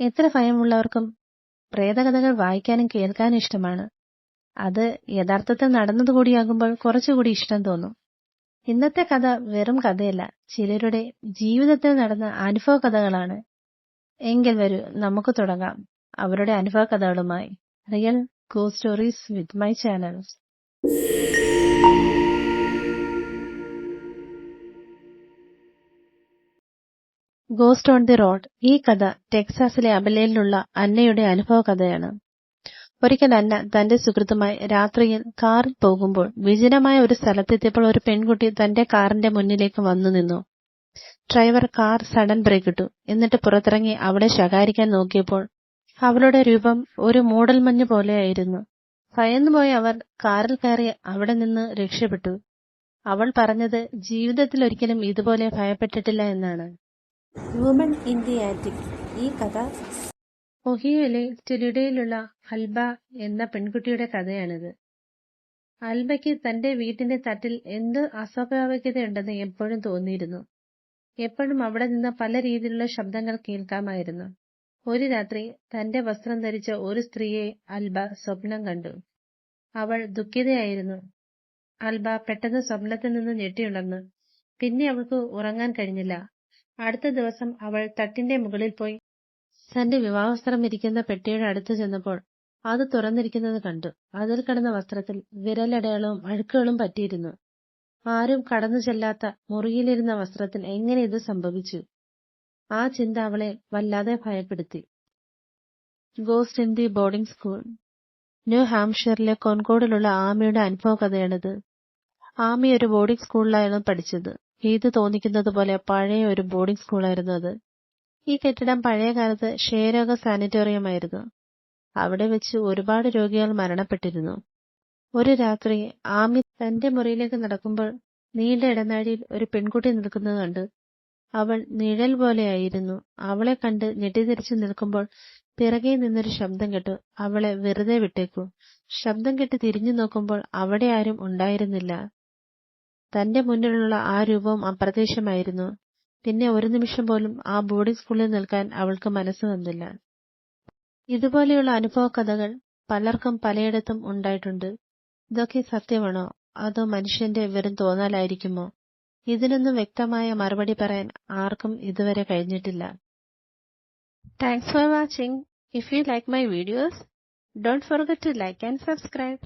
എത്ര ഭയമുള്ളവർക്കും പ്രേതകഥകൾ വായിക്കാനും കേൾക്കാനും ഇഷ്ടമാണ്. അത് യഥാർത്ഥത്തിൽ നടന്നതുകൂടിയാകുമ്പോൾ കുറച്ചുകൂടി ഇഷ്ടം തോന്നും. ഇന്നത്തെ കഥ വെറും കഥയല്ല ചിലരുടെ ജീവിതത്തിൽ നടന്ന അനുഭവ കഥകളാണ് എങ്കിൽ വരൂ നമുക്ക് തുടങ്ങാം. അവരുടെ അനുഭവ കഥകളുമായി real go stories with my channel ghost on the road ഈ കഥ ടെക്സാസിലെ അബലയിലുള്ള അന്നയുടെ അനുഭവ കഥയാണ് ഒരിക്കൽ അന്ന തന്റെ സുഹൃത്തുമായി രാത്രിയിൽ കാറിൽ പോകുമ്പോൾ വിജനമായ ഒരു സ്ഥലത്തെത്തിയപ്പോൾ ഒരു പെൺകുട്ടി തന്റെ കാറിന്റെ മുന്നിലേക്ക് വന്നു നിന്നു. ഡ്രൈവർ കാർ സഡൻ ബ്രേക്കിട്ടു എന്നിട്ട് പുറത്തിറങ്ങി അവളെ ശകാരിക്കാൻ നോക്കിയപ്പോൾ അവളുടെ രൂപം ഒരു മൂടൽമഞ്ഞ് പോലെയായിരുന്നു. ഭയന്നുപോയ അവർ കാറിൽ കയറി അവിടെ നിന്ന് രക്ഷപ്പെട്ടു. അവൾ പറഞ്ഞത് ജീവിതത്തിൽ ഒരിക്കലും ഇതുപോലെ ഭയപ്പെട്ടിട്ടില്ല എന്നാണ്. വുമൺ ഇൻ ദി ആറ്റിക് ഈ കഥ ഒഹിയോയിലെ ടുലിഡയിലുള്ള അൽബ എന്ന പെൺകുട്ടിയുടെ കഥയാണിത്. അൽബയ്ക്ക് തന്റെ വീട്ടിന്റെ തട്ടിൽ എന്ത് അസ്വാഭാവികതയുണ്ടെന്ന് എപ്പോഴും തോന്നിയിരുന്നു. എപ്പോഴും അവിടെ നിന്ന് പല രീതിയിലുള്ള ശബ്ദങ്ങൾ കേൾക്കാമായിരുന്നു. ഒരു രാത്രി തന്റെ വസ്ത്രം ധരിച്ച ഒരു സ്ത്രീയെ അൽബ സ്വപ്നം കണ്ടു. അവൾ ദുഃഖിതയായിരുന്നു. അൽബ പെട്ടെന്ന് സ്വപ്നത്തിൽ നിന്ന് ഞെട്ടിയുണർന്നു. പിന്നെ അവൾക്ക് ഉറങ്ങാൻ കഴിഞ്ഞില്ല. അടുത്ത ദിവസം അവൾ തട്ടിന്റെ മുകളിൽ പോയി. തന്റെ വിവാഹവസ്ത്രം ഇരിക്കുന്ന പെട്ടിയുടെ അടുത്ത് ചെന്നപ്പോൾ അത് തുറന്നിരിക്കുന്നത് കണ്ടു. അതിൽ കിടന്ന വസ്ത്രത്തിൽ വിരലടയാളവും അഴുക്കുകളും പറ്റിയിരുന്നു. ആരും കടന്നു ചെല്ലാത്ത മുറിയിലിരുന്ന വസ്ത്രത്തിൽ എങ്ങനെ ഇത് സംഭവിച്ചു? ആ ചിന്ത അവളെ വല്ലാതെ ഭയപ്പെടുത്തി. Ghost in the boarding school. New ഹാംഷയറിലെ കോൺകോഡിലുള്ള ആമിയുടെ അനുഭവ കഥയാണിത് ആമി ഒരു ബോർഡിംഗ് സ്കൂളിലായിരുന്നു പഠിച്ചത്. ഇത് തോന്നിക്കുന്നത് പോലെ പഴയ ഒരു ബോർഡിംഗ് സ്കൂളായിരുന്നു അത്. ഈ കെട്ടിടം പഴയ കാലത്ത് ക്ഷയരോഗ സാനിറ്റോറിയമായിരുന്നു അവിടെ വെച്ച് ഒരുപാട് രോഗികൾ മരണപ്പെട്ടിരുന്നു. ഒരു രാത്രി ആമി തന്റെ മുറിയിലേക്ക് നടക്കുമ്പോൾ നീണ്ട ഇടനാഴിയിൽ ഒരു പെൺകുട്ടി നിൽക്കുന്നത് കണ്ടു അവൾ നിഴൽ പോലെയായിരുന്നു. അവളെ കണ്ട് ഞെട്ടിതിരിച്ചു നിൽക്കുമ്പോൾ പിറകെ നിന്നൊരു ശബ്ദം കേട്ടു അവളെ വെറുതെ വിട്ടേക്കൂ. ശബ്ദം കേട്ട് തിരിഞ്ഞു നോക്കുമ്പോൾ അവിടെ ആരും ഉണ്ടായിരുന്നില്ല. തന്റെ മുന്നിലുള്ള ആ രൂപം അപ്രത്യക്ഷമായിരുന്നു. പിന്നെ ഒരു നിമിഷം പോലും ആ ബോർഡിംഗ് സ്കൂളിൽ നിൽക്കാൻ അവൾക്ക് മനസ്സ് വന്നില്ല ഇതുപോലെയുള്ള അനുഭവ കഥകൾ പലർക്കും പലയിടത്തും ഉണ്ടായിട്ടുണ്ട്. ഇതൊക്കെ സത്യമാണോ? അതോ മനുഷ്യന്റെ വെറും തോന്നലായിരിക്കുമോ? ഇതിനൊന്നും വ്യക്തമായ മറുപടി പറയാൻ ആർക്കും ഇതുവരെ കഴിഞ്ഞിട്ടില്ല. Thanks for watching if you like my videos don't forget to like and subscribe